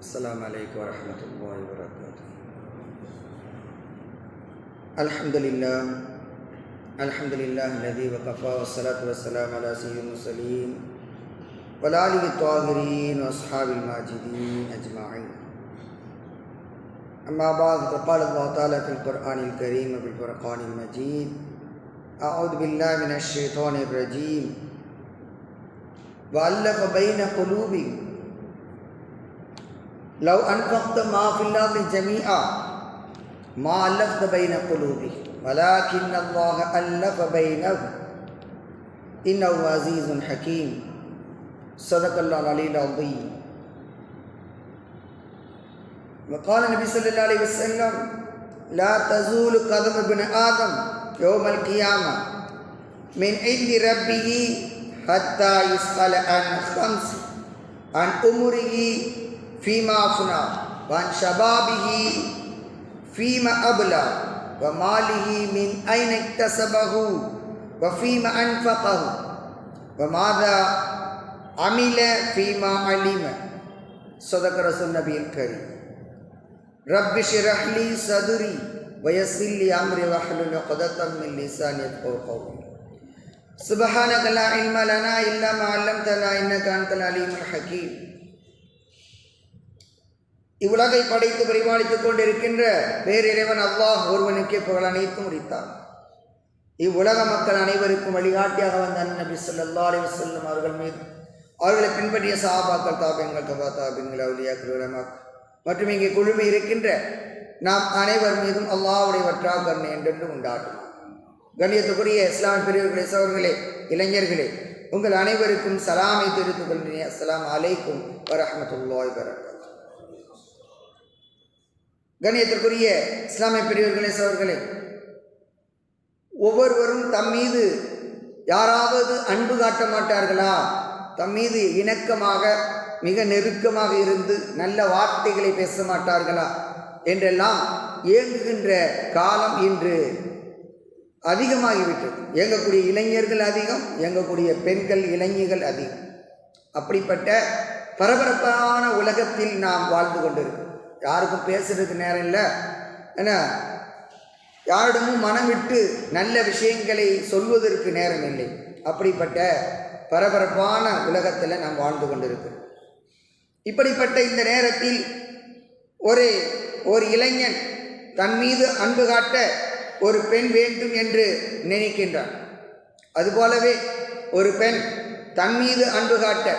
السلام عليكم ورحمة الله وبركاته. الحمد لله الحمد لله الذي وكفى والصلاة والسلام على سيد المرسلين والآله الطاهرين وأصحاب الماجدين أجمعين. أما بعد فقال الله تعالى في القرآن الكريم وفي الفرقان المجيد أعوذ بالله من الشيطان الرجيم. وألف بين قلوبهم لو أنفقت ما في الأرض جميعا ما ألفت بين قلوبهم ولكن الله ألف بينهم. إنه عزيز حكيم. صدق الله العلي العظيم. وقال النبي صلى الله عليه وسلم لا تزول قدم ابن آدم يوم القيامة من عند ربه حتى يسأل عن خمس عن أمره فيما أفنى وعن شبابه فيما أبلى وماله من أين اكتسبه وفيما أنفقه وماذا عمل فيما علم صدق رسول النبي الكريم رب اشرح لي صدري ويسر لي أمري واحلل عقدة من لساني يفقهوا قولي سبحانك لا علم لنا إلا ما علمتنا إنك أنت العليم الحكيم இவ்வுலகை படைத்து பரிமாணித்துக் கொண்டிருக்கின்ற பேரிறைவன் அல்லாஹ் ஒருவனுக்கே புகழ் அனைத்தும் உரித்தான். இவ்வுலக மக்கள் அனைவருக்கும் வழிகாட்டியாக வந்த நபி சொல்லா அலி வல்லம் அவர்கள் மீது அவர்களை பின்பற்றிய சாபாக்கள் தாபியங்கள் தபா தாபியங்கள் அவுலியாக்கள் உலமாக்கள் மற்றும் இங்கே குழுமி இருக்கின்ற நாம் அனைவர் மீதும் அல்லாவுடைய வற்றா கருணை என்றென்று உண்டாட்டும் கண்ணியத்துக்குரிய இஸ்லாம் பிரிவுகளை சோர்களே இளைஞர்களே உங்கள் அனைவருக்கும் சலாமை தெரிவித்துக் கொள்கிறேன். அஸ்லாம் அலைக்கும் வரமத்துல்லாய் வரகாத் கணியத்திற்குரிய இஸ்லாமிய பெரியவர்களே சவர்களே ஒவ்வொருவரும் தம் மீது யாராவது அன்பு காட்ட மாட்டார்களா? தம் மீது இணக்கமாக மிக நெருக்கமாக இருந்து நல்ல வார்த்தைகளை பேச மாட்டார்களா? என்றெல்லாம் இயங்குகின்ற காலம் இன்று அதிகமாகிவிட்டது. இயங்கக்கூடிய இளைஞர்கள் அதிகம் இயங்கக்கூடிய பெண்கள் இளைஞர்கள் அதிகம். அப்படிப்பட்ட பரபரப்பான உலகத்தில் நாம் வாழ்ந்து கொண்டிருக்கிறோம். யாருக்கும் பேசுறதுக்கு நேரம் இல்லை. ஏன்னா யாரிடமும் மனம் விட்டு நல்ல விஷயங்களை சொல்வதற்கு நேரம் இல்லை. அப்படிப்பட்ட பரபரப்பான உலகத்தில் நாம் வாழ்ந்து கொண்டிருக்கிறோம். இப்படிப்பட்ட இந்த நேரத்தில் ஒரு ஒரு இளைஞன் தன் மீது அன்பு காட்ட ஒரு பெண் வேண்டும் என்று நினைக்கின்றான். அதுபோலவே ஒரு பெண் தன் மீது அன்பு காட்ட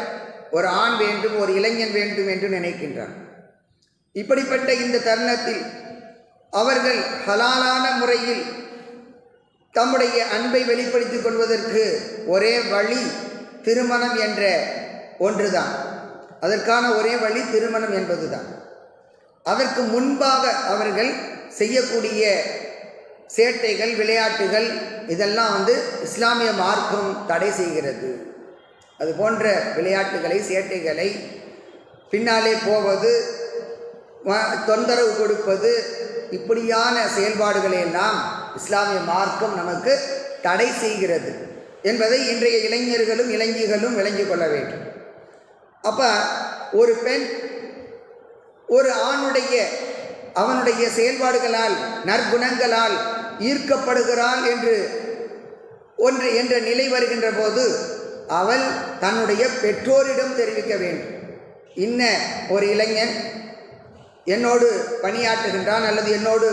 ஒரு ஆண் வேண்டும் ஒரு இளைஞன் வேண்டும் என்று நினைக்கின்றான். இப்படிப்பட்ட இந்த தருணத்தில் அவர்கள் ஹலாலான முறையில் தம்முடைய அன்பை வெளிப்படுத்திக் கொள்வதற்கு ஒரே வழி திருமணம் என்ற ஒன்றுதான். அதற்கான ஒரே வழி திருமணம் என்பதுதான். அதற்கு முன்பாக அவர்கள் செய்யக்கூடிய சேட்டைகள் விளையாட்டுகள் இதெல்லாம் வந்து இஸ்லாமிய மார்க்கம் தடை செய்கிறது. அது போன்ற விளையாட்டுகளை சேட்டைகளை பின்னாலே போவது தொந்தரவு கொடுப்பது இப்படியான செயல்பாடுகளை எல்லாம் இஸ்லாமிய மார்க்கம் நமக்கு தடை செய்கிறது என்பதை இன்றைய இளைஞர்களும் இளைஞர்களும் விளங்கி கொள்ள வேண்டும். அப்போ ஒரு பெண் ஒரு ஆணுடைய அவனுடைய செயல்பாடுகளால் நற்குணங்களால் ஈர்க்கப்படுகிறாள் என்று ஒன்று என்ற நிலை வருகின்ற போது அவள் தன்னுடைய பெற்றோரிடம் தெரிவிக்க வேண்டும். இன்ன ஒரு இளைஞன் என்னோடு பணியாற்றுகின்றான் அல்லது என்னோடு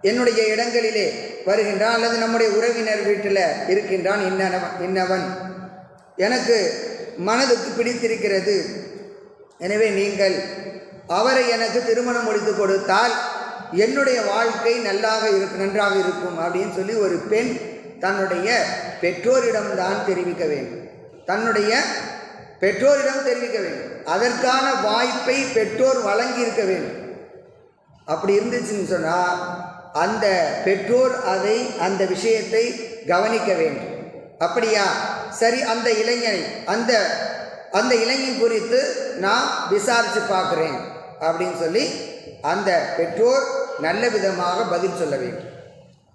என்னுடைய இடங்களிலே வருகின்றான் அல்லது நம்முடைய உறவினர் வீட்டில் இருக்கின்றான் இன்னவன் இன்னவன். எனக்கு மனதுக்கு பிடித்திருக்கிறது. எனவே நீங்கள் அவரை எனக்கு திருமணம் முடித்து கொடுத்தால் என்னுடைய வாழ்க்கை நல்லாக இருக்கு நன்றாக இருக்கும் அப்படின்னு சொல்லி ஒரு பெண் தன்னுடைய பெற்றோரிடம்தான் தெரிவிக்க வேண்டும். தன்னுடைய பெற்றோரிடம் தெரிவிக்க வேண்டும். அதற்கான வாய்ப்பை பெற்றோர் வழங்கி இருக்க வேண்டும். அப்படி இருந்துச்சுன்னு சொன்னால் அந்த பெற்றோர் அதை அந்த விஷயத்தை கவனிக்க வேண்டும். அப்படியா? சரி அந்த இளைஞனை அந்த அந்த இளைஞன் குறித்து நான் விசாரித்து பார்க்குறேன் அப்படின்னு சொல்லி அந்த பெற்றோர் நல்ல விதமாக பதில் சொல்ல வேண்டும்.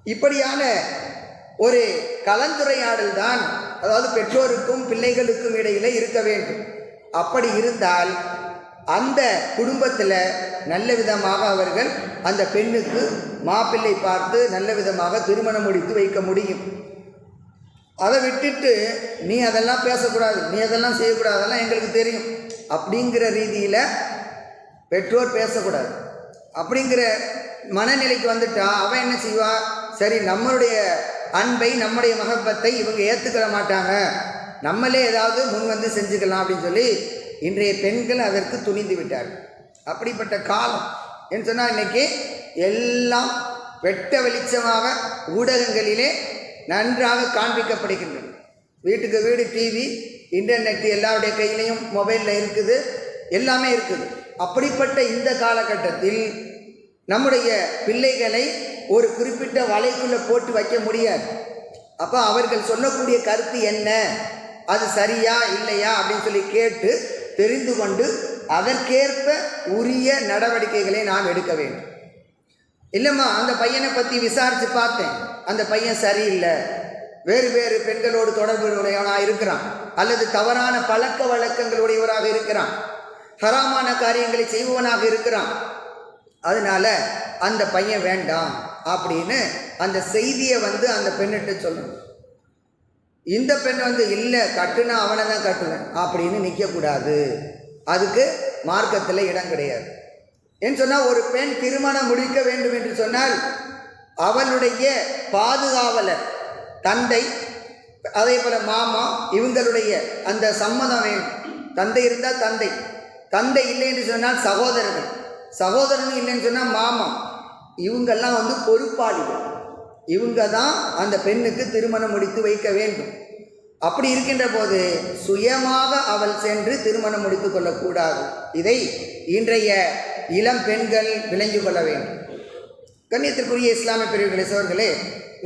இப்படியான ஒரு கலந்துரையாடல் தான் அதாவது பெற்றோருக்கும் பிள்ளைகளுக்கும் இடையிலே இருக்க வேண்டும். அப்படி இருந்தால் அந்த குடும்பத்தில் நல்ல விதமாக அவர்கள் அந்த பெண்ணுக்கு மாப்பிள்ளை பார்த்து நல்ல விதமாக திருமணம் முடித்து வைக்க முடியும். அதை விட்டுட்டு நீ அதெல்லாம் பேசக்கூடாது நீ அதெல்லாம் செய்யக்கூடாது அதெல்லாம் எங்களுக்கு தெரியும். அப்படிங்கிற ரீதியில் பெற்றோர் பேசக்கூடாது. அப்படிங்கிற மனநிலைக்கு வந்துட்டா அவன் என்ன செய்வா? சரி நம்மளுடைய அன்பை நம்முடைய மகப்பத்தை இவங்க ஏற்றுக்கிட மாட்டாங்க. நம்மளே ஏதாவது முன் வந்து செஞ்சுக்கலாம் அப்படின்னு சொல்லி இன்றைய பெண்கள் அதற்கு துணிந்து விட்டார்கள். அப்படிப்பட்ட காலம். என்று சொன்னால் இன்றைக்கி எல்லாம் வெட்ட வெளிச்சமாக ஊடகங்களிலே நன்றாக காண்பிக்கப்படுகின்றன. வீட்டுக்கு வீடு டிவி இன்டர்நெட் எல்லாருடைய கையிலையும் மொபைலில் இருக்குது. எல்லாமே இருக்குது. அப்படிப்பட்ட இந்த காலகட்டத்தில் நம்முடைய பிள்ளைகளை ஒரு குறிப்பிட்ட வலைக்குள்ளே போட்டு வைக்க முடியாது. அப்போ அவர்கள் சொல்லக்கூடிய கருத்து என்ன? அது சரியா இல்லையா? அப்படின்னு சொல்லி கேட்டு தெரிந்து கொண்டு அதற்கேற்ப உரிய நடவடிக்கைகளை நாம் எடுக்க வேண்டும். இல்லைம்மா அந்த பையனை பற்றி விசாரித்து பார்த்தேன். அந்த பையன் சரியில்லை. வேறு வேறு பெண்களோடு தொடர்புடையவனாக இருக்கிறான். அல்லது தவறான பழக்க வழக்கங்களுடையவராக இருக்கிறான். ஹராமான காரியங்களை செய்பவனாக இருக்கிறான். அதனால அந்த பையன் வேண்டாம் அப்படின்னு அந்த செய்தியை வந்து அந்த பெண்ணிட்ட சொல்லணும். இந்த பெண் வந்து இல்லை கட்டுனா அவனை தான் கட்டுவேன் அப்படின்னு நிற்கக்கூடாது அதுக்கு மார்க்கத்தில் இடம் கிடையாது. ஏன்னு சொன்னால் ஒரு பெண் திருமணம் முடிக்க வேண்டும் என்று சொன்னால் அவளுடைய பாதுகாவலர் தந்தை அதே போல் மாமா இவங்களுடைய அந்த சம்மதம் வேணும். தந்தை இருந்தால் தந்தை. தந்தை இல்லை என்று சொன்னால் சகோதரர்கள். சகோதரன் இல்லைன்னு சொன்னால் மாமா இவங்கெல்லாம் வந்து பொறுப்பாளிகள். இவங்க தான் அந்த பெண்ணுக்கு திருமணம் முடித்து வைக்க வேண்டும். அப்படி இருக்கின்ற போது சுயமாக அவள் சென்று திருமணம் முடித்து கொள்ளக்கூடாது. இதை இன்றைய இளம் பெண்கள் விளங்கி கொள்ள வேண்டும். கண்ணியத்திற்குரிய இஸ்லாமிய பிரிவுகளை சோர்களே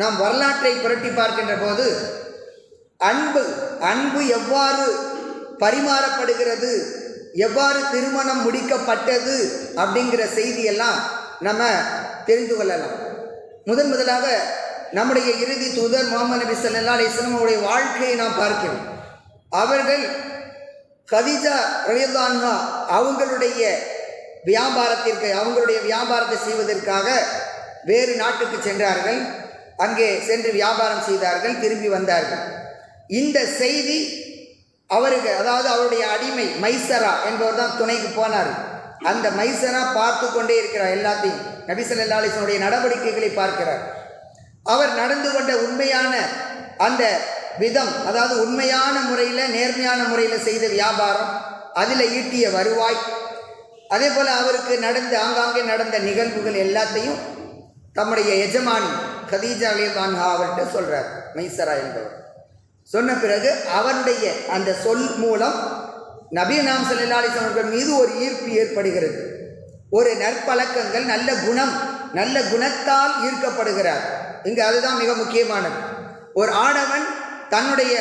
நாம் வரலாற்றை புரட்டி பார்க்கின்ற போது அன்பு அன்பு எவ்வாறு பரிமாறப்படுகிறது எவ்வாறு திருமணம் முடிக்கப்பட்டது அப்படிங்கிற செய்தியெல்லாம் நம்ம தெரிந்து கொள்ளலாம். முதன் முதலாக நம்முடைய இறுதி தூதர் முகமது நபி சல்லா அலைஹி அவருடைய வாழ்க்கையை நாம் பார்க்கிறோம். அவர்கள் கதிஜா ரலியல்லாஹா அவங்களுடைய வியாபாரத்திற்கு அவங்களுடைய வியாபாரத்தை செய்வதற்காக வேறு நாட்டுக்கு சென்றார்கள். அங்கே சென்று வியாபாரம் செய்தார்கள் திரும்பி வந்தார்கள். இந்த செய்தி அவருக்கு அதாவது அவருடைய அடிமை மைசரா என்பவர் தான் துணைக்கு போனார். அந்த மைசரா பார்த்து கொண்டே இருக்கிறார் எல்லாத்தையும். நபி நடவடிக்கைகளை பார்க்கிறார். அவர் நடந்து கொண்ட உண்மையான அந்த விதம் அதாவது உண்மையான முறையில் நேர்மையான முறையில் செய்த வியாபாரம் அதில் ஈட்டிய வருவாய் அதே போல் அவருக்கு நடந்த ஆங்காங்கே நடந்த நிகழ்வுகள் எல்லாத்தையும் தம்முடைய எஜமானி கதீஜா அலிபான்ஹா அவர்கிட்ட சொல்கிறார் மைசரா என்பவர். சொன்ன பிறகு அவனுடைய அந்த சொல் மூலம் நபி நாம் செல்லாலிசம் அவர்கள் மீது ஒரு ஈர்ப்பு ஏற்படுகிறது. ஒரு நற்பழக்கங்கள் நல்ல குணம் நல்ல குணத்தால் ஈர்க்கப்படுகிறார். இங்கு அதுதான் மிக முக்கியமானது. ஒரு ஆடவன் தன்னுடைய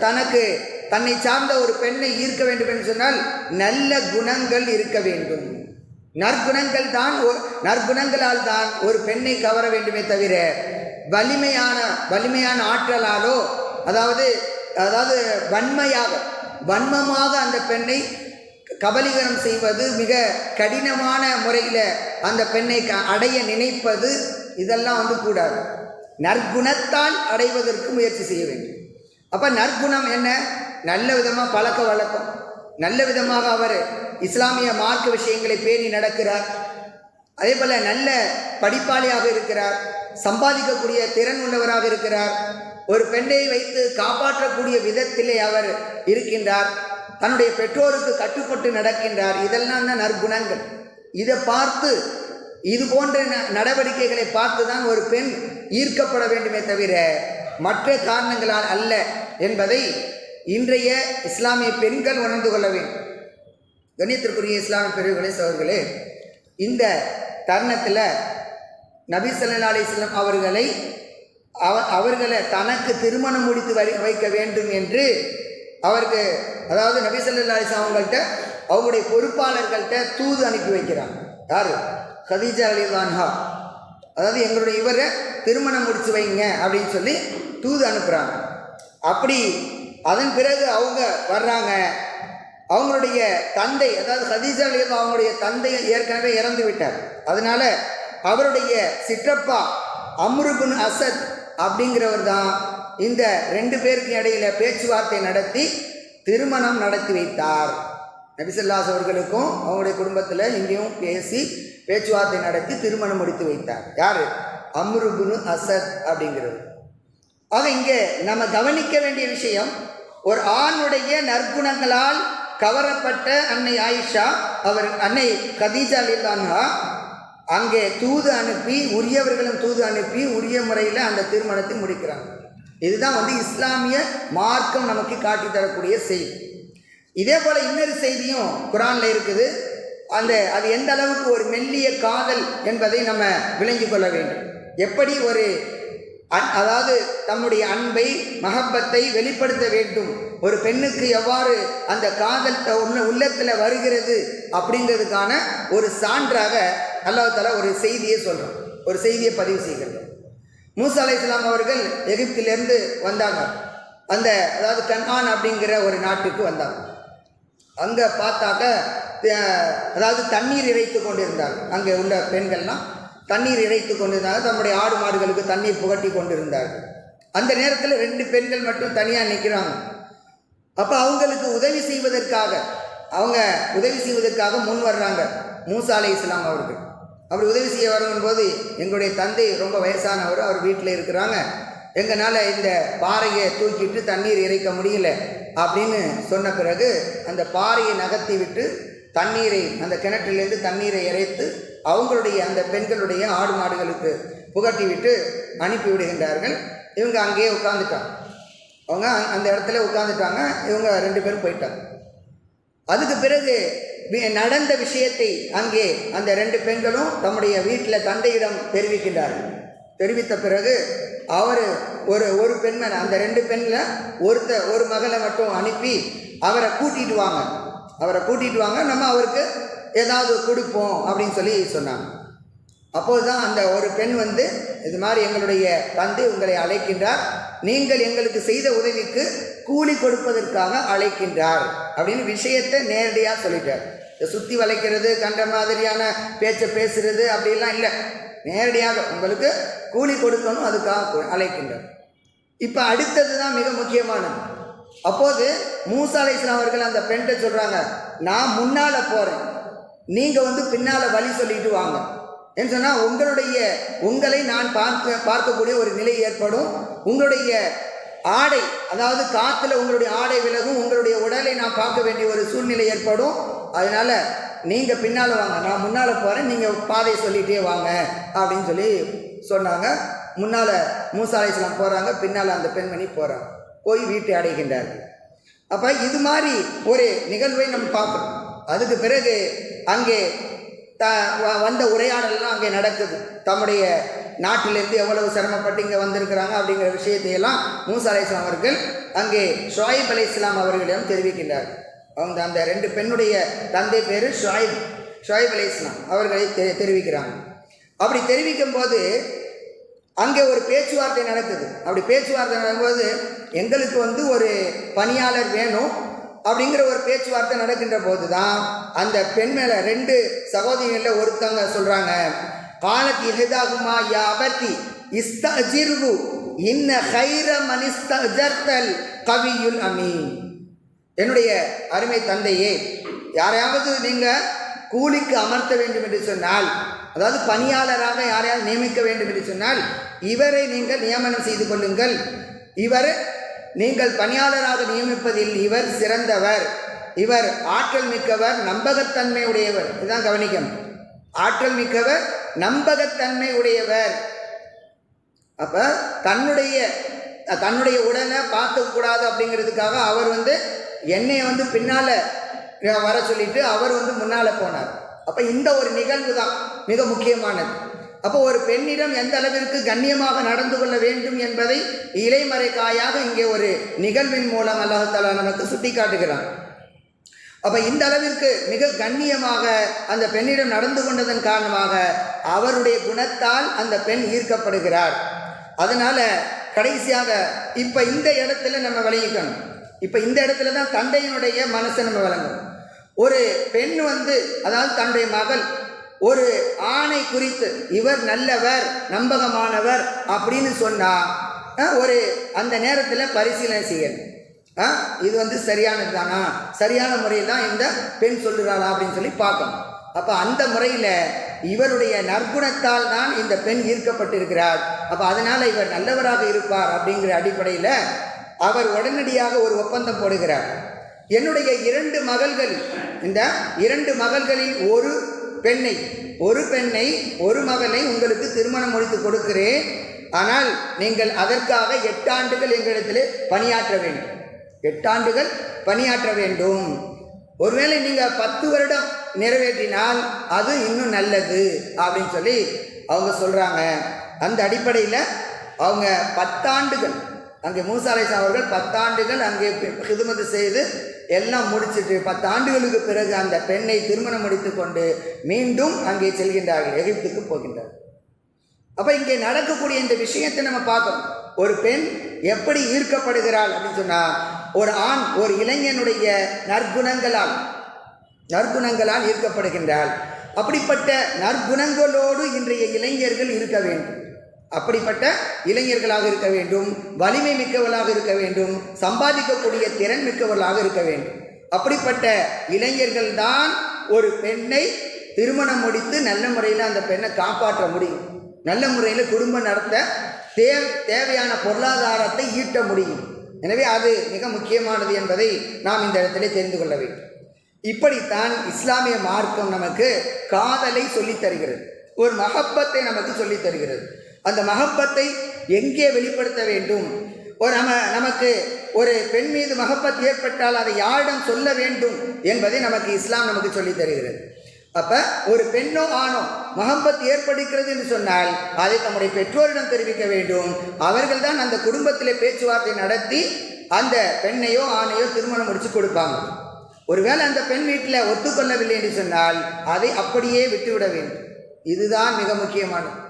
தனக்கு தன்னை சார்ந்த ஒரு பெண்ணை ஈர்க்க வேண்டும் என்று சொன்னால் நல்ல குணங்கள் இருக்க வேண்டும். நற்குணங்கள் தான் ஒ- நற்குணங்களால் தான் ஒரு பெண்ணை கவர வேண்டுமே தவிர வலிமையான வலிமையான ஆற்றலாலோ அதாவது அதாவது வன்மையாக வன்மமாக அந்த பெண்ணை கபலீகரம் செய்வது மிக கடினமான முறையில் அந்த பெண்ணை க- அடைய நினைப்பது இதெல்லாம் வந்து கூடாது. நற்குணத்தால் அடைவதற்கு முயற்சி செய்ய வேண்டும். அப்போ நற்குணம் என்ன? நல்ல விதமாக பழக்க வழக்கம். நல்ல விதமாக அவர் இஸ்லாமிய மார்க்க விஷயங்களை பேணி நடக்கிறார். அதே போல் நல்ல படிப்பாளியாக இருக்கிறார். சம்பாதிக்கக்கூடிய திறன் உள்ளவராக இருக்கிறார். ஒரு பெண்ணை வைத்து காப்பாற்றக்கூடிய விதத்திலே அவர் இருக்கின்றார். தன்னுடைய பெற்றோருக்கு கட்டுப்பட்டு நடக்கின்றார். இதெல்லாம் தான் நற்குணங்கள். இதை பார்த்து இது போன்ற ந- நடவடிக்கைகளை பார்த்து தான் ஒரு பெண் ஈர்க்கப்பட வேண்டுமே தவிர மற்ற காரணங்களால் அல்ல என்பதை இன்றைய இஸ்லாமிய பெண்கள் உணர்ந்து கொள்ள வேண்டும். கண்ணியத்திற்குரிய இஸ்லாமிய பிரிவுகளே சோர்களே இந்த தருணத்தில் நபி ஸல்லல்லாஹு அலிஸ்லாம் அவர்களை அவ அவர்களை தனக்கு திருமணம் முடித்து வை வைக்க வேண்டும் என்று அவருக்கு அதாவது நபி ஸல்லல்லாஹு அவங்கள்ட்ட அவங்களுடைய பொறுப்பாளர்கள்ட்ட தூது அனுப்பி வைக்கிறாங்க. யார்? ஹதீஜா அலிதான்ஹா அதாவது எங்களுடைய இவரை திருமணம் முடித்து வைங்க அப்படின்னு சொல்லி தூது அனுப்புகிறாங்க அப்படி அதன் பிறகு அவங்க வர்றாங்க. அவங்களுடைய தந்தை அதாவது ஹதீஜா அலி அவங்களுடைய தந்தை ஏற்கனவே இறந்து விட்டார். அதனால் அவருடைய சிற்றப்பா அம்ருபுன் அசத் அப்படிங்கிறவர் தான் இந்த ரெண்டு பேருக்கு இடையில பேச்சுவார்த்தை நடத்தி திருமணம் நடத்தி வைத்தார். நபிசல்லாஸ் அவர்களுக்கும் அவங்களுடைய குடும்பத்தில் இங்கேயும் பேசி பேச்சுவார்த்தை நடத்தி திருமணம் முடித்து வைத்தார். யார்? அம்ருபுனு அசத் அப்படிங்கிறது ஆக இங்கே நம்ம கவனிக்க வேண்டிய விஷயம் ஒரு ஆணுடைய நற்குணங்களால் கவரப்பட்ட அன்னை ஆயிஷா அவர் அன்னை கதீஜா அலில்லான்ஹா அங்கே தூது அனுப்பி உரியவர்களும் தூது அனுப்பி உரிய முறையில் அந்த திருமணத்தை முடிக்கிறாங்க. இதுதான் வந்து இஸ்லாமிய மார்க்கம் நமக்கு காட்டி தரக்கூடிய செய்தி இதே போல் இன்னொரு செய்தியும் குரானில் இருக்குது. அந்த அது எந்த அளவுக்கு ஒரு மெல்லிய காதல் என்பதை நம்ம விளங்கி கொள்ள வேண்டும். எப்படி ஒரு அன் அதாவது தம்முடைய அன்பை மகப்பத்தை வெளிப்படுத்த வேண்டும்? ஒரு பெண்ணுக்கு எவ்வாறு அந்த காதல் ஒன்று உள்ளத்தில் வருகிறது அப்படிங்கிறதுக்கான ஒரு சான்றாக அல்லாஹ் ஒரு செய்தியை சொல்கிறோம் ஒரு செய்தியை பதிவு செய்கிறது மூசா அலை இஸ்லாம் அவர்கள் எகிப்திலிருந்து வந்தாங்க. அந்த அதாவது கன்ஹான் அப்படிங்கிற ஒரு நாட்டுக்கு வந்தாங்க. அங்கே பார்த்தாக்க அதாவது தண்ணீர் இறைத்து கொண்டிருந்தாங்க. அங்கே உள்ள பெண்கள்லாம் தண்ணீர் இறைத்து கொண்டிருந்தாங்க. தம்முடைய ஆடு மாடுகளுக்கு தண்ணீர் புகட்டி கொண்டிருந்தார்கள். அந்த நேரத்தில் ரெண்டு பெண்கள் மட்டும் தனியாக நிற்கிறாங்க அப்போ அவங்களுக்கு உதவி செய்வதற்காக அவங்க உதவி செய்வதற்காக முன் வர்றாங்க. மூசா அலை இஸ்லாம் அவர்கள் அவர் உதவி செய்ய வரும்போது எங்களுடைய தந்தை ரொம்ப வயசானவர் அவர் வீட்டில் இருக்கிறாங்க. எங்களால் இந்த பாறையை தூக்கிட்டு தண்ணீர் இறைக்க முடியல அப்படின்னு சொன்ன பிறகு அந்த பாறையை நகர்த்தி விட்டு தண்ணீரை அந்த கிணற்றிலேருந்து தண்ணீரை இறைத்து அவங்களுடைய அந்த பெண்களுடைய ஆடு மாடுகளுக்கு புகட்டி விட்டு அனுப்பி விடுகின்றார்கள். இவங்க அங்கேயே உட்காந்துட்டாங்க அவங்க அந்த இடத்துல உட்காந்துட்டாங்க இவங்க ரெண்டு பேரும் போயிட்டாங்க. அதுக்கு பிறகு நடந்த விஷயத்தை அங்கே அந்த ரெண்டு பெண்களும் தம்முடைய வீட்டில் தந்தையிடம் தெரிவிக்கின்றார்கள். தெரிவித்த பிறகு அவர் ஒரு ஒரு பெண்மனை அந்த ரெண்டு பெண்ணில் ஒருத்த ஒரு மகளை மட்டும் அனுப்பி அவரை கூட்டிகிட்டு வாங்க. அவரை கூட்டிகிட்டு வாங்க நம்ம அவருக்கு ஏதாவது கொடுப்போம் அப்படின்னு சொல்லி சொன்னாங்க. அப்போது தான் அந்த ஒரு பெண் வந்து இது மாதிரி எங்களுடைய தந்தை உங்களை அழைக்கின்றார். நீங்கள் எங்களுக்கு செய்த உதவிக்கு கூலி கொடுப்பதற்காக அழைக்கின்றார் அப்படின்னு விஷயத்தை நேரடியாக சொல்லிட்டார். இதை சுற்றி வளைக்கிறது கண்ட மாதிரியான பேச்சை பேசுறது அப்படிலாம் இல்லை. நேரடியாக உங்களுக்கு கூலி கொடுக்கணும் அதுக்காக அழைக்கின்றார். இப்போ அடுத்தது தான் மிக முக்கியமானது. அப்போது மூசா அலைஹிஸ்ஸலாம் அவர்கள் அந்த பெண்கிட்ட சொல்கிறாங்க நான் முன்னால் போகிறேன் நீங்கள் வந்து பின்னால் வழி சொல்லிட்டு வாங்க. என்று சொன்னால் உங்களுடைய உங்களை நான் பார்க்க பார்க்கக்கூடிய ஒரு நிலை ஏற்படும். உங்களுடைய ஆடை அதாவது காற்றுல உங்களுடைய ஆடை விலகும் உங்களுடைய உடலை நான் பார்க்க வேண்டிய ஒரு சூழ்நிலை ஏற்படும். அதனால் நீங்கள் பின்னால் வாங்க. நான் முன்னால் போகிறேன் நீங்கள் பாதை சொல்லிகிட்டே வாங்க அப்படின்னு சொல்லி சொன்னாங்க. முன்னால் மூசா போகிறாங்க பின்னால் அந்த பெண்மணி போகிறாங்க போய் வீட்டை அடைகின்றார்கள். அப்போ இது மாதிரி ஒரு நிகழ்வை நம்ம பார்க்குறோம் அதுக்கு பிறகு அங்கே த வ- வந்த உரையாடல்லாம் அங்கே நடக்குது. தம்முடைய நாட்டிலிருந்து எவ்வளவு சிரமப்பட்டு இங்கே வந்திருக்கிறாங்க அப்படிங்கிற விஷயத்தையெல்லாம் மூசா அலைஹிஸ்ஸலாம் அவர்கள் அங்கே ஷுவைப் அலை இஸ்லாம் அவர்களிடம் தெரிவிக்கின்றார் அவங்க அந்த ரெண்டு பெண்ணுடைய தந்தை பேர் ஷாயிப் ஷுவைப் அலை இஸ்லாம் அவர்களை தெ தெரிவிக்கிறாங்க. அப்படி தெரிவிக்கும் போது அங்கே ஒரு பேச்சுவார்த்தை நடக்குது. அப்படி பேச்சுவார்த்தை நடக்கும்போது எங்களுக்கு வந்து ஒரு பணியாளர் வேணும் அப்படிங்கிற ஒரு பேச்சுவார்த்தை நடக்கின்ற போது தான் அந்த பெண் மேலே ரெண்டு சகோதரிகளில் ஒருத்தவங்க சொல்கிறாங்க காலத் இஹதாகுமா யா அபத்தி இஸ்தஜிர்வு இன்ன ஹைர மனிஸ்தஜர்தல் கவியுல் அமீன். என்னுடைய அருமை தந்தையே யாரையாவது நீங்கள் கூலிக்கு அமர்த்த வேண்டும் என்று சொன்னால் அதாவது பணியாளராக யாரையாவது நியமிக்க வேண்டும் என்று சொன்னால் இவரை நீங்கள் நியமனம் செய்து கொள்ளுங்கள். இவர் நீங்கள் பணியாளராக நியமிப்பதில் இவர் சிறந்தவர். இவர் ஆற்றல் மிக்கவர் நம்பகத்தன்மை உடையவர் இதுதான் கவனிக்கணும் ஆற்றல் மிக்கவர் நம்பகத்தன்மை உடையவர் அப்போ தன்னுடைய தன்னுடைய உடலை பார்க்கக்கூடாது அப்படிங்கிறதுக்காக அவர் வந்து என்னை வந்து பின்னால் வர சொல்லிட்டு அவர் வந்து முன்னால் போனார். அப்போ இந்த ஒரு நிகழ்வு தான் மிக முக்கியமானது. அப்போ ஒரு பெண்ணிடம் எந்த அளவிற்கு கண்ணியமாக நடந்து கொள்ள வேண்டும் என்பதை இலைமறைக்காயாக இங்கே ஒரு நிகழ்வின் மூலம் அல்லாஹாலா நமக்கு சுட்டி காட்டுகிறான் அப்போ இந்த அளவிற்கு மிக கண்ணியமாக அந்த பெண்ணிடம் நடந்து கொண்டதன் காரணமாக அவருடைய குணத்தால் அந்த பெண் ஈர்க்கப்படுகிறார். அதனால கடைசியாக இப்போ இந்த இடத்துல நம்ம விளையிக்கணும் இப்போ இந்த இடத்துல தான் தந்தையினுடைய மனசை நம்ம விளங்கும் ஒரு பெண் வந்து அதாவது தன்னுடைய மகள் ஒரு ஆணை குறித்து இவர் நல்லவர் நம்பகமானவர் அப்படின்னு சொன்னால் ஒரு அந்த நேரத்தில் பரிசீலனை செய்யணும். ஆ இது வந்து சரியானது தானா? சரியான முறையில் தான் இந்த பெண் சொல்லுறாளா அப்படின்னு சொல்லி பார்க்கணும். அப்போ அந்த முறையில் இவருடைய நற்குணத்தால் தான் இந்த பெண் ஈர்க்கப்பட்டிருக்கிறார். அப்போ அதனால் இவர் நல்லவராக இருப்பார் அப்படிங்கிற அடிப்படையில் அவர் உடனடியாக ஒரு ஒப்பந்தம் போடுகிறார். என்னுடைய இரண்டு மகள்கள் இந்த இரண்டு மகள்களில் ஒரு பெண்ணை ஒரு பெண்ணை ஒரு மகனை உங்களுக்கு திருமணம் முடித்து கொடுக்கிறேன். ஆனால் நீங்கள் அதற்காக எட்டாண்டுகள் எங்களிடத்தில் பணியாற்ற வேண்டும். எட்டாண்டுகள் பணியாற்ற வேண்டும். ஒருவேளை நீங்கள் பத்து வருடம் நிறைவேற்றினால் அது இன்னும் நல்லது அப்படின்னு சொல்லி அவங்க சொல்கிறாங்க அந்த அடிப்படையில் அவங்க பத்தாண்டுகள் அங்கே மூசாலேசா அவர்கள் பத்தாண்டுகள் அங்கே ஹிதுமதி செய்து எல்லாம் முடிச்சிட்டு பத்தாண்டுகளுக்கு பிறகு அந்த பெண்ணை திருமணம் முடித்து கொண்டு மீண்டும் அங்கே செல்கின்றார்கள் எகிப்துக்கு போகின்றார்கள். அப்போ இங்கே நடக்கக்கூடிய இந்த விஷயத்தை நம்ம பார்க்கணும். ஒரு பெண் எப்படி ஈர்க்கப்படுகிறாள் அப்படின்னு சொன்னால் ஒரு ஆண் ஒரு இளைஞனுடைய நற்குணங்களால் நற்குணங்களால் ஈர்க்கப்படுகின்றாள். அப்படிப்பட்ட நற்குணங்களோடு இன்றைய இளைஞர்கள் இருக்க வேண்டும். அப்படிப்பட்ட இளைஞர்களாக இருக்க வேண்டும் வலிமை மிக்கவர்களாக இருக்க வேண்டும் சம்பாதிக்கக்கூடிய திறன் மிக்கவர்களாக இருக்க வேண்டும். அப்படிப்பட்ட இளைஞர்கள் தான் ஒரு பெண்ணை திருமணம் முடித்து நல்ல முறையில் அந்த பெண்ணை காப்பாற்ற முடியும். நல்ல முறையில் குடும்பம் நடத்த தே தேவையான பொருளாதாரத்தை ஈட்ட முடியும். எனவே அது மிக முக்கியமானது என்பதை நாம் இந்த இடத்துல தெரிந்து கொள்ள வேண்டும். இப்படித்தான் இஸ்லாமிய மார்க்கம் நமக்கு காதலை சொல்லித் தருகிறது. ஒரு மகப்பத்தை நமக்கு சொல்லித் தருகிறது. அந்த மகப்பத்தை எங்கே வெளிப்படுத்த வேண்டும்? ஒரு நம்ம நமக்கு ஒரு பெண் மீது மகப்பத் ஏற்பட்டால் அதை யாரிடம் சொல்ல வேண்டும் என்பதை நமக்கு இஸ்லாம் நமக்கு சொல்லித் தருகிறது. அப்போ ஒரு பெண்ணோ ஆணோ மகம்பத் ஏற்படுகிறது என்று சொன்னால் அதை தம்முடைய பெற்றோரிடம் தெரிவிக்க வேண்டும். அவர்கள் தான் அந்த குடும்பத்தில் பேச்சுவார்த்தை நடத்தி அந்த பெண்ணையோ ஆணையோ திருமணம் முடிச்சு கொடுப்பாங்க. ஒருவேளை அந்த பெண் வீட்டில் ஒத்துக்கொள்ளவில்லை என்று சொன்னால் அதை அப்படியே விட்டுவிட வேண்டும். இதுதான் மிக முக்கியமானது.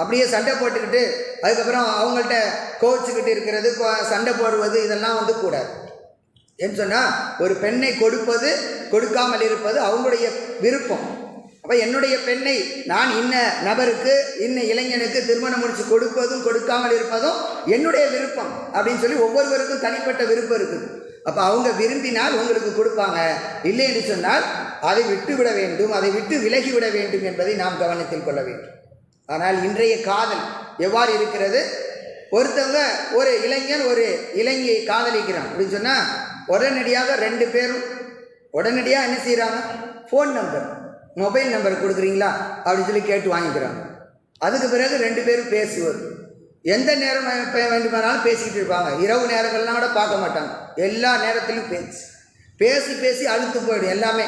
அப்படியே சண்டை போட்டுக்கிட்டு அதுக்கப்புறம் அவங்கள்ட்ட கோச்சிக்கிட்டு இருக்கிறது கோ- சண்டை போடுவது இதெல்லாம் வந்து கூடாது ஏன்னு சொன்னால் ஒரு பெண்ணை கொடுப்பது கொடுக்காமல் இருப்பது அவங்களுடைய விருப்பம். அப்போ என்னுடைய பெண்ணை நான் இன்ன நபருக்கு இன்ன இளைஞனுக்கு திருமணம் முடிச்சு கொடுப்பதும் கொடுக்காமல் இருப்பதும் என்னுடைய விருப்பம் அப்படின்னு சொல்லி ஒவ்வொருவருக்கும் தனிப்பட்ட விருப்பம் இருக்குது. அப்போ அவங்க விரும்பினால் உங்களுக்கு கொடுப்பாங்க. இல்லை என்று சொன்னால் அதை விட்டு விட வேண்டும் அதை விட்டு விலகி விட வேண்டும் என்பதை நாம் கவனத்தில் கொள்ள வேண்டும். ஆனால் இன்றைய காதல் எவ்வாறு இருக்கிறது? ஒருத்தவங்க ஒரு இளைஞன் ஒரு இளைஞியை காதலிக்கிறான். அப்படின்னு சொன்னால் உடனடியாக ரெண்டு பேரும் உடனடியாக என்ன செய்கிறாங்க ஃபோன் நம்பர் மொபைல் நம்பர் கொடுக்குறீங்களா? அப்படின்னு சொல்லி கேட்டு வாங்கிக்கிறாங்க. அதுக்கு பிறகு ரெண்டு பேரும் பேசுவது எந்த நேரம் வேண்டுமானாலும் பேசிக்கிட்டு இருப்பாங்க. இரவு நேரங்கள்லாம் கூட பார்க்க மாட்டாங்க. எல்லா நேரத்திலும் பேச்சு பேசி பேசி அழுத்து போயிடும் எல்லாமே.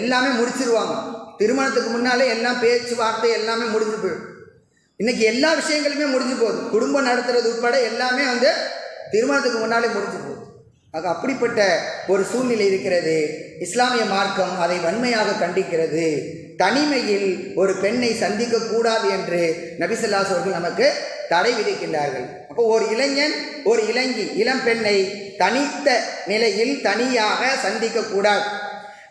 எல்லாமே முடிச்சிருவாங்க. திருமணத்துக்கு முன்னாலே எல்லாம் பேச்சுவார்த்தை எல்லாமே முடிஞ்சு போயிடும். இன்னைக்கு எல்லா விஷயங்களுமே முடிஞ்சு போகுது. குடும்பம் நடத்துறது உட்பட எல்லாமே வந்து திருமணத்துக்கு முன்னாலே முடிஞ்சு போகுது. ஆக அப்படிப்பட்ட ஒரு சூழ்நிலை இருக்கிறது. இஸ்லாமிய மார்க்கம் அதை வன்மையாக கண்டிக்கிறது. தனிமையில் ஒரு பெண்ணை சந்திக்க கூடாது என்று நபிசல்லாஸ் அவர்கள் நமக்கு தடை விதிக்கின்றார்கள். அப்போ ஒரு இளைஞன் ஒரு இளங்கி இளம் பெண்ணை தனித்த நிலையில் தனியாக சந்திக்க கூடாது.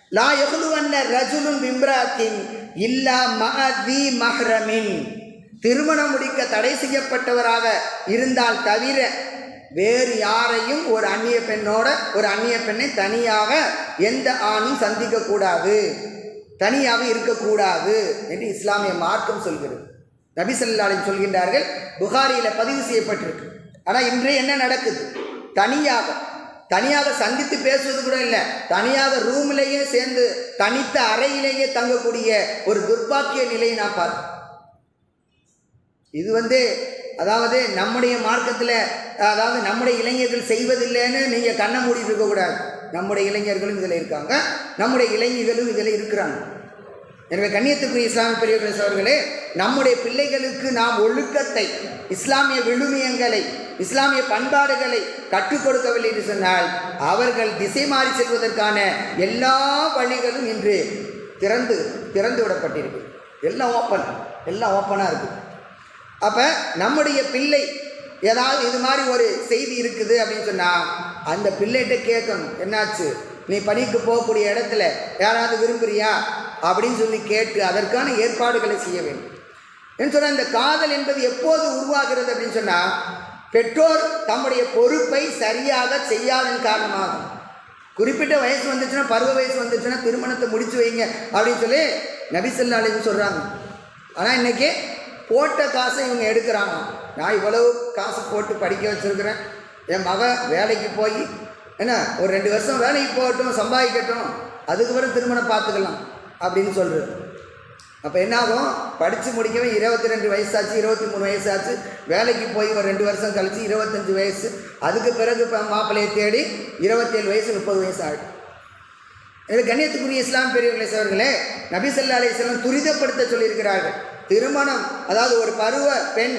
லா யகுலுவன்ன ரஜுலுன் பிம்ராத்தின் இல்லா மஹதி மஹ்ரமின். திருமணம் முடிக்க தடை செய்யப்பட்டவராக இருந்தால் தவிர வேறு யாரையும் ஒரு அந்நிய பெண்ணோட ஒரு அந்நிய பெண்ணை தனியாக எந்த ஆணும் சந்திக்க கூடாது தனியாக இருக்கக்கூடாது என்று இஸ்லாமிய மார்க்கம் சொல்கிறது. நபி சொல்கின்றார்கள் புகாரியில் பதிவு செய்யப்பட்டிருக்கு. ஆனால் இன்று என்ன நடக்குது? தனியாக தனியாக சந்தித்து பேசுவது கூட இல்லை. தனியாக ரூம்லேயே சேர்ந்து தனித்த அறையிலேயே தங்கக்கூடிய ஒரு துர்பாக்கிய நிலையை நான் பார்த்தேன். இது வந்து அதாவது நம்முடைய மார்க்கத்தில் அதாவது நம்முடைய இளைஞர்கள் செய்வதில்லைன்னு நீங்கள் கண்ணை மூடிட்டு இருக்கக்கூடாது நம்முடைய இளைஞர்களும் இதில் இருக்காங்க. நம்முடைய இளைஞர்களும் இதில் இருக்கிறாங்க. எனவே கண்ணியத்துக்குரிய இஸ்லாமிய பெரியவர்கள் அவர்களே நம்முடைய பிள்ளைகளுக்கு நாம் ஒழுக்கத்தை இஸ்லாமிய விழுமியங்களை இஸ்லாமிய பண்பாடுகளை கற்றுக் கொடுக்கவில்லை என்று சொன்னால் அவர்கள் திசை மாறி செல்வதற்கான எல்லா வழிகளும் இன்று திறந்து திறந்து விடப்பட்டிருக்கு. எல்லாம் ஓப்பன் எல்லாம் ஓப்பனாக இருக்குது அப்போ நம்முடைய பிள்ளை ஏதாவது இது மாதிரி ஒரு செய்தி இருக்குது அப்படின்னு சொன்னால் அந்த பிள்ளைகிட்ட கேட்கணும். என்னாச்சு? நீ பணிக்கு போகக்கூடிய இடத்துல யாராவது விரும்புறியா? அப்படின்னு சொல்லி கேட்டு அதற்கான ஏற்பாடுகளை செய்ய வேண்டும். என்று சொன்னால் இந்த காதல் என்பது எப்போது உருவாகிறது அப்படின்னு சொன்னால் பெற்றோர் தம்முடைய பொறுப்பை சரியாக செய்யாதன் காரணமாகும். குறிப்பிட்ட வயசு வந்துச்சுன்னா பருவ வயசு வந்துச்சுன்னா திருமணத்தை முடிச்சு வைங்க அப்படின்னு சொல்லி நபிசல்லா சொல்கிறாங்க ஆனால் இன்றைக்கி போட்ட காசை இவங்க எடுக்கிறாங்க. நான் இவ்வளவு காசு போட்டு படிக்க வச்சுருக்கிறேன். என் மக வேலைக்கு போய் என்ன ஒரு ரெண்டு வருஷம் வேலைக்கு போகட்டும் சம்பாதிக்கட்டும் அதுக்கப்புறம் திருமணம் பார்த்துக்கலாம் அப்படின்னு சொல்கிறது அப்போ என்னாகும் படித்து முடிக்கவே இருபத்தி ரெண்டு வயசாச்சு இருபத்தி மூணு வயசாச்சு. வேலைக்கு போய் ஒரு ரெண்டு வருஷம் கழித்து இருபத்தஞ்சி வயசு. அதுக்கு பிறகு இப்போ மாப்பிள்ளையை தேடி இருபத்தேழு வயசு முப்பது வயசு ஆகிடும் இது கண்ணியத்துக்குரிய இஸ்லாம் பெரியவர்களை சவர்களே நபி ஸல்லல்லாஹு துரிதப்படுத்த சொல்லியிருக்கிறார்கள். திருமணம் அதாவது ஒரு பருவ பெண்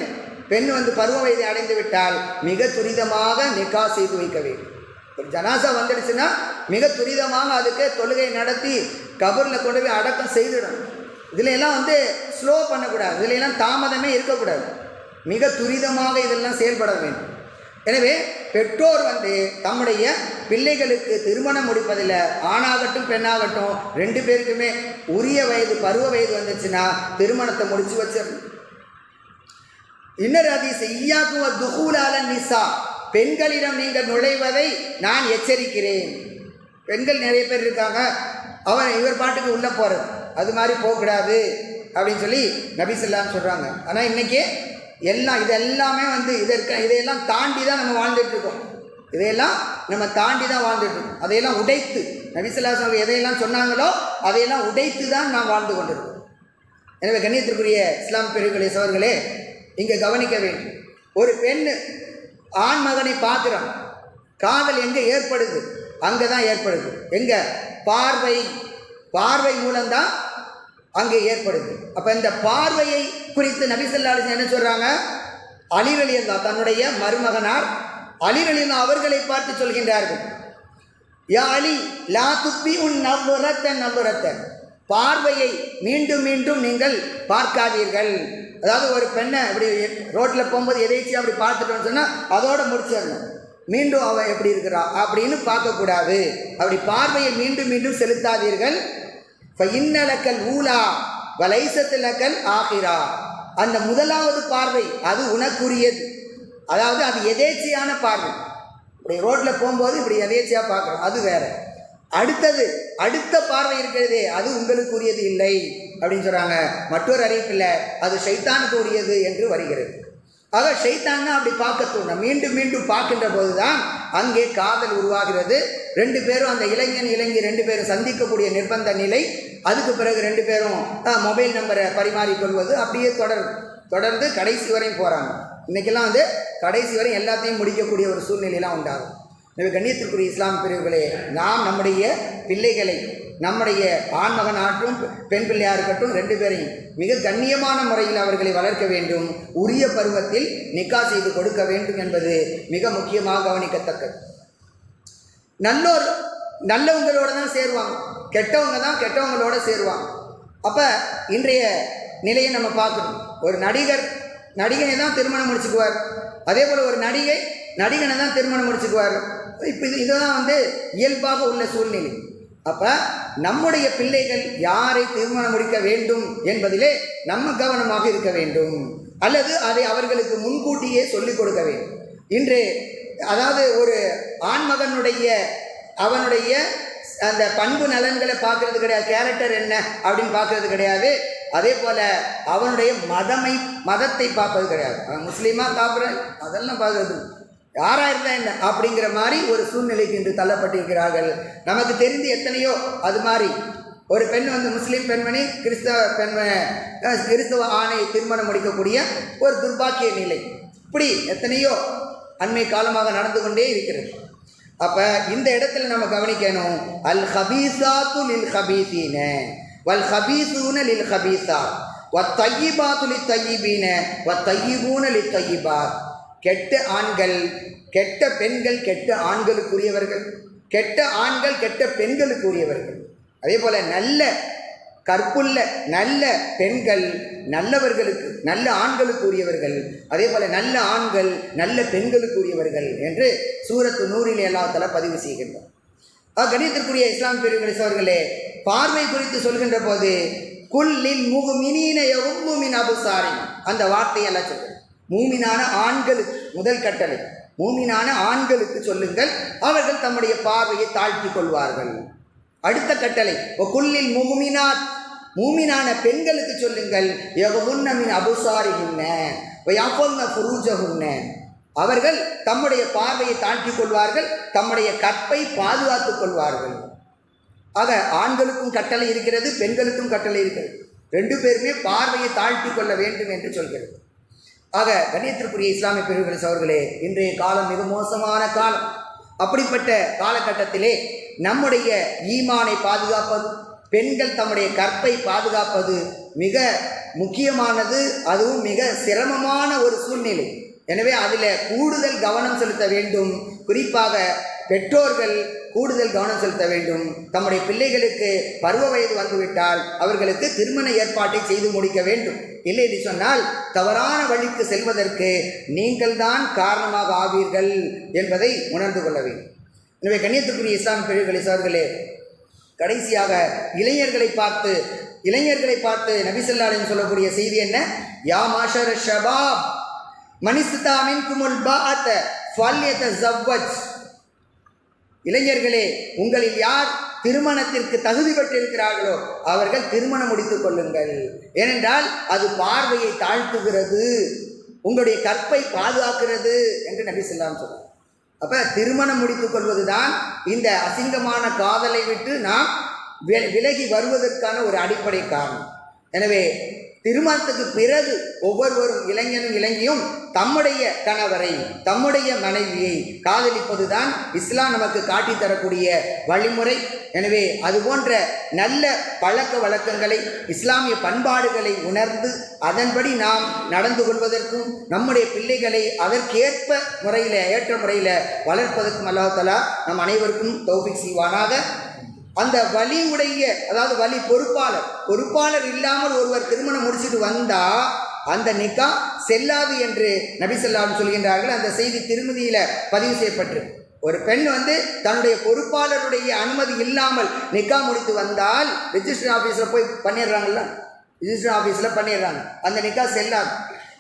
பெண் வந்து பருவ வயதை அடைந்து விட்டால் மிக துரிதமாக நிக்கா செய்து வைக்க வேண்டும். ஒரு ஜனாசா வந்துடுச்சுன்னா மிக துரிதமாக அதுக்கு தொழுகை நடத்தி கபரில் கொண்டு போய் அடக்கம் செய்துடணும். இதில் எல்லாம் வந்து ஸ்லோ பண்ணக்கூடாது. இதில் எல்லாம் தாமதமே இருக்கக்கூடாது. மிக துரிதமாக இதெல்லாம் செயல்பட வேண்டும். எனவே பெற்றோர் வந்து தம்முடைய பிள்ளைகளுக்கு திருமணம் முடிப்பதில் ஆணாகட்டும் பெண்ணாகட்டும் ரெண்டு பேருக்குமே உரிய வயது பருவ வயது வந்துச்சுன்னா திருமணத்தை முடிச்சு வச்சிடணும் இன்னொரு ஹதீஸ் ஐயாக்கும் துகூலால நிசா பெண்களிடம் நீங்கள் நுழைவதை நான் எச்சரிக்கிறேன் பெண்கள் நிறைய பேர் இருக்காங்க அவன் இவர் பாட்டுக்கு உள்ளே போகிறது அது மாதிரி போகக்கூடாது அப்படின்னு சொல்லி நபி சொல்கிறாங்க ஆனால் இன்றைக்கி எல்லாம் இது எல்லாமே வந்து இதற்கு இதையெல்லாம் தாண்டி தான் நம்ம வாழ்ந்துட்டுருக்கோம். இதையெல்லாம் நம்ம தாண்டி தான் வாழ்ந்துட்டுருக்கோம். அதையெல்லாம் உடைத்து நபிசல்லாஸ் எதையெல்லாம் சொன்னாங்களோ அதையெல்லாம் உடைத்து தான் நாம் வாழ்ந்து கொண்டிருக்கோம். எனவே கண்ணியத்திற்குரிய இஸ்லாம் பெருகளே சவர்களே இங்கே கவனிக்க வேண்டும். ஒரு பெண் ஆண் மகனை பார்க்குறோம் காதல் எங்கே ஏற்படுது? அங்கே தான் ஏற்படுது. எங்கே? பார்வை. பார்வை மூலம்தான் அங்கே ஏற்படுது. அப்போ இந்த பார்வையை குறித்து நபிசல்லாலிஸ் என்ன சொல்கிறாங்க அலிரலியல்லா தன்னுடைய மருமகனார் அலிரலியல்லா அவர்களை பார்த்து சொல்கின்றார்கள். யா அலி லா துப்பி உன் நவ்வுரத்த நவ்வுரத்த பார்வையை மீண்டும் மீண்டும் நீங்கள் பார்க்காதீர்கள். அதாவது ஒரு பெண்ணை இப்படி ரோட்டில் போகும்போது எதேச்சியாக அப்படி பார்த்துட்டோன்னு சொன்னால் அதோடு முடிச்சிடணும். மீண்டும் அவள் எப்படி இருக்கிறா? அப்படின்னு பார்க்கக்கூடாது. அப்படி பார்வையை மீண்டும் மீண்டும் செலுத்தாதீர்கள். இன்னலக்கல் ஊலா வலைசத்திலக்கல் ஆகிரா அந்த முதலாவது பார்வை அது உனக்குரியது. அதாவது அது எதேச்சியான பார்வை. இப்படி ரோட்டில் போகும்போது இப்படி எதேச்சியாக பார்க்குறோம் அது வேற. அடுத்தது அடுத்த பார்வை இருக்கிறதே அது உங்களுக்குரியது இல்லை அப்படின்னு சொல்கிறாங்க மற்றொரு அறிவிப்பில் அது சைத்தானுக்கு உரியது என்று வருகிறது. ஆக ஷைத்தான்னா அப்படி பார்க்க தோணும். மீண்டும் மீண்டும் பார்க்கின்ற போது தான் அங்கே காதல் உருவாகிறது. ரெண்டு பேரும் அந்த இளைஞன் இளைஞி ரெண்டு பேரும் சந்திக்கக்கூடிய நிர்பந்த நிலை. அதுக்கு பிறகு ரெண்டு பேரும் மொபைல் நம்பரை பரிமாறிக்கொள்வது அப்படியே தொடர் தொடர்ந்து கடைசி வரையும் போகிறாங்க இன்றைக்கெல்லாம் வந்து கடைசி வரை எல்லாத்தையும் முடிக்கக்கூடிய ஒரு சூழ்நிலையெல்லாம் உண்டாகும். எனவே கண்ணியத்திற்குரிய இஸ்லாம் பிரிவுகளே நாம் நம்முடைய பிள்ளைகளை நம்முடைய ஆண்மகன் ஆற்றும் பெண் பிள்ளையாக இருக்கட்டும் ரெண்டு பேரையும் மிக கண்ணியமான முறையில் அவர்களை வளர்க்க வேண்டும். உரிய பருவத்தில் நிக்கா செய்து கொடுக்க வேண்டும் என்பது மிக முக்கியமாக கவனிக்கத்தக்கது. நல்லோர் நல்லவங்களோட தான் சேருவாங்க. கெட்டவங்க தான் கெட்டவங்களோட சேருவாங்க. அப்போ இன்றைய நிலையை நம்ம பார்க்கணும். ஒரு நடிகர் நடிகனை தான் திருமணம் முடிச்சுக்குவார். அதே போல் ஒரு நடிகை நடிகனை தான் திருமணம் முடிச்சுக்குவார். இப்போ இது இதுதான் வந்து இயல்பாக உள்ள சூழ்நிலை. அப்போ நம்முடைய பிள்ளைகள் யாரை திருமணம் முடிக்க வேண்டும் என்பதிலே நம்ம கவனமாக இருக்க வேண்டும். அல்லது அதை அவர்களுக்கு முன்கூட்டியே சொல்லிக் கொடுக்க வேண்டும். இன்று அதாவது ஒரு ஆண்மகனுடைய அவனுடைய அந்த பண்பு நலன்களை பார்க்கறது கிடையாது. கேரக்டர் என்ன அப்படின்னு பார்க்கறது கிடையாது. அதே போல் அவனுடைய மதமை மதத்தை பார்ப்பது கிடையாது. அவன் முஸ்லீமா காப்புறன் அதெல்லாம் பார்க்கறது யாராக இருந்தால் என்ன? அப்படிங்கிற மாதிரி ஒரு சூழ்நிலைக்கு இன்று தள்ளப்பட்டிருக்கிறார்கள். நமக்கு தெரிந்து எத்தனையோ அது மாதிரி. ஒரு பெண் வந்து முஸ்லீம் பெண்மணி கிறிஸ்தவ பெண்மணி கிறிஸ்தவ ஆணை திருமணம் முடிக்கக்கூடிய ஒரு துர்பாக்கிய நிலை. இப்படி எத்தனையோ அண்மை காலமாக நடந்து கொண்டே இருக்கிறது. அப்போ இந்த இடத்துல நம்ம கவனிக்கணும். அல் ஹபீசாத்து லில் ஹபீசீன வல் ஹபீசூன லில் ஹபீசா வ தையிபாத்து லி தையிபீன வ தையிபூன லி தையிபாத் கெட்ட ஆண்கள் கெட்ட பெண்கள் கெட்ட ஆண்களுக்குரியவர்கள் கெட்ட ஆண்கள் கெட்ட பெண்களுக்குரியவர்கள். அதே போல் நல்ல கற்புள்ள நல்ல பெண்கள் நல்லவர்களுக்கு நல்ல ஆண்களுக்கு உரியவர்கள் அதே போல் நல்ல ஆண்கள் நல்ல பெண்களுக்கு உரியவர்கள் என்று சூரத்து நூறில் அல்லாஹ் பதிவு செய்கின்றோம் ஆக, கணியத்திற்குரிய இஸ்லாம் பெருமளி அவர்களே பார்வை குறித்து சொல்கின்ற போது குல்லில் முகுமினீன எவ்வுமின் அபுசாரின் அந்த வார்த்தையை எல்லாம் சொல்கிறேன். மூமினான ஆண்களுக்கு முதல் கட்டளை. மூமினான ஆண்களுக்கு சொல்லுங்கள் அவர்கள் தம்முடைய பார்வையை தாழ்த்தி கொள்வார்கள். அடுத்த கட்டளை குல்லில் மூமினாத். மூமினான பெண்களுக்கு சொல்லுங்கள் யகுமுன்னமின் அபுசாரிகின்ன வயஃபல்ன அவர்கள் தம்முடைய பார்வையை தாழ்த்தி கொள்வார்கள் தம்முடைய கற்பை பாதுகாத்துக் கொள்வார்கள். ஆக ஆண்களுக்கும் கட்டளை இருக்கிறது பெண்களுக்கும் கட்டளை இருக்கிறது. ரெண்டு பேருமே பார்வையை தாழ்த்தி கொள்ள வேண்டும் என்று சொல்கிறது. ஆக கண்ணியத்திற்குரிய இஸ்லாமிய பெருமக்கள் அவர்களே இன்றைய காலம் மிக மோசமான காலம். அப்படிப்பட்ட காலகட்டத்திலே நம்முடைய ஈமானை பாதுகாப்பது பெண்கள் தம்முடைய கற்பை பாதுகாப்பது மிக முக்கியமானது அதுவும் மிக சிரமமான ஒரு சூழ்நிலை. எனவே அதில் கூடுதல் கவனம் செலுத்த வேண்டும். குறிப்பாக பெற்றோர்கள் கூடுதல் கவனம் செலுத்த வேண்டும். தம்முடைய பிள்ளைகளுக்கு பருவ வயது வந்துவிட்டால் அவர்களுக்கு திருமண ஏற்பாட்டை செய்து முடிக்க வேண்டும். இல்லை என்று சொன்னால் தவறான வழிக்கு செல்வதற்கு நீங்கள்தான் காரணமாக ஆவீர்கள் என்பதை உணர்ந்து கொள்ள வேண்டும். எனவே கண்ணியத்துக்குரிய இஸ்லாம் பிரிவுகளை சார்களே கடைசியாக இளைஞர்களை பார்த்து இளைஞர்களை பார்த்து நபிசல்லாலின் சொல்லக்கூடிய செய்தி என்ன? யா மாஷர் ஷபாப் மனிசுதாமின் குமுல் பாத்த ஃபல்யத ஜவ்வஜ் இளைஞர்களே உங்களில் யார் திருமணத்திற்கு தகுதி பெற்றிருக்கிறார்களோ அவர்கள் திருமணம் முடித்துக் கொள்ளுங்கள். ஏனென்றால் அது பார்வையை தாழ்த்துகிறது. உங்களுடைய கற்பை பாதுகாக்கிறது என்று நபி சொல்லாம் சொல்றார் அப்ப திருமணம் முடித்துக் கொள்வதுதான் இந்த அசிங்கமான காதலை விட்டு நாம் விலகி வருவதற்கான ஒரு அடிப்படை காரணம். எனவே திருமணத்துக்கு பிறகு ஒவ்வொருவரும் இளைஞனும் இளைஞியும் தம்முடைய கணவரை தம்முடைய மனைவியை காதலிப்பதுதான் இஸ்லாம் நமக்கு காட்டி தரக்கூடிய வழிமுறை. எனவே அது போன்ற நல்ல பழக்க வழக்கங்களை இஸ்லாமிய பண்பாடுகளை உணர்ந்து அதன்படி நாம் நடந்து கொள்வதற்கும் நம்முடைய பிள்ளைகளை அதற்கேற்ப முறையில் ஏற்ற முறையில் வளர்ப்பதற்கும் அல்லாஹலா நம் அனைவருக்கும் தௌபிக் செய்வானாக. அந்த வலி உடைய அதாவது வலி பொறுப்பாளர் பொறுப்பாளர் இல்லாமல் ஒருவர் திருமணம் முடிச்சுட்டு வந்தால் அந்த நிக்கா செல்லாது என்று நபி சொல்கின்றார்கள். அந்த செய்தி திருமதியில் பதிவு செய்யப்பட்டிருக்கு ஒரு பெண் வந்து தன்னுடைய பொறுப்பாளருடைய அனுமதி இல்லாமல் நிக்கா முடித்து வந்தால் ரிஜிஸ்டர் ஆஃபீஸில் போய் பண்ணிடுறாங்கல்ல? ரிஜிஸ்டர் ஆஃபீஸில் பண்ணிடுறாங்க. அந்த நிக்கா செல்லாது.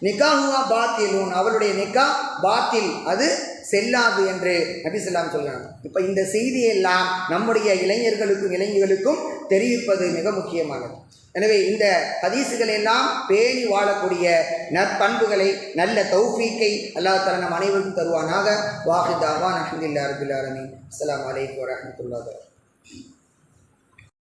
நிக்காஹுவா பாத்திலூன். அவளுடைய நிக்கா பாத்தில். அது செல்லாது என்று நபிசல்லாம் சொல்கிறாங்க இப்போ இந்த செய்தியெல்லாம் நம்முடைய இளைஞர்களுக்கும் இளைஞர்களுக்கும் தெரிவிப்பது மிக முக்கியமானது. எனவே இந்த ஹதீசுகள் எல்லாம் பேணி வாழக்கூடிய நற்பண்புகளை நல்ல தௌஃபீக்கை அல்லா தஆலா நம் அனைவருக்கும் தருவானாக. வாஹிதாவான் அஹமதுல்லா ரபில் அஸ்லாம் அஸ்ஸலாமு அலைக்கும்